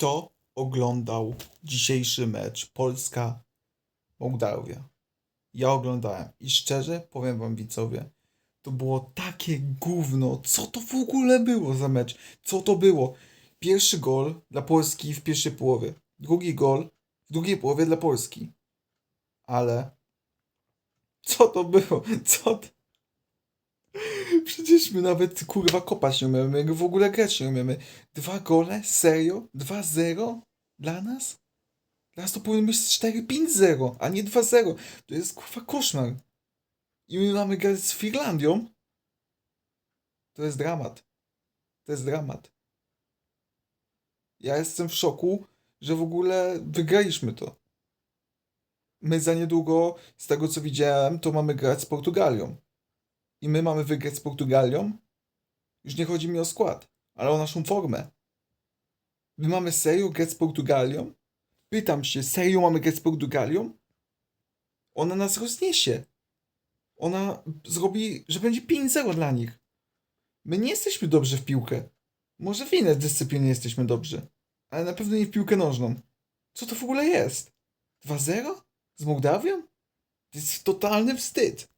Kto oglądał dzisiejszy mecz Polska-Mołdawia? Ja oglądałem i szczerze powiem wam widzowie, to było takie gówno. Co to w ogóle było za mecz? Co to było? Pierwszy gol dla Polski w pierwszej połowie. Drugi gol w drugiej połowie dla Polski. Ale co to było? Co to... Przecież my nawet kurwa kopać nie umiemy, my w ogóle grać nie umiemy. Dwa gole? Serio? 2-0? Dla nas? Dla nas to powinno być 4-5-0, a nie 2-0. To jest kurwa koszmar. I my mamy grać z Finlandią? To jest dramat. To jest dramat. Ja jestem w szoku, że w ogóle wygraliśmy to. My za niedługo, z tego co widziałem, to mamy grać z Portugalią. I my mamy wygrać z Portugalią? Już nie chodzi mi o skład, ale o naszą formę. My mamy serio grać z Portugalią? Pytam się, serio mamy grać z Portugalią? Ona nas rozniesie. Ona zrobi, że będzie 5-0 dla nich. My nie jesteśmy dobrzy w piłkę. Może w inne dyscypliny jesteśmy dobrzy, ale na pewno nie w piłkę nożną. Co to w ogóle jest? 2-0? Z Mołdawią? To jest totalny wstyd.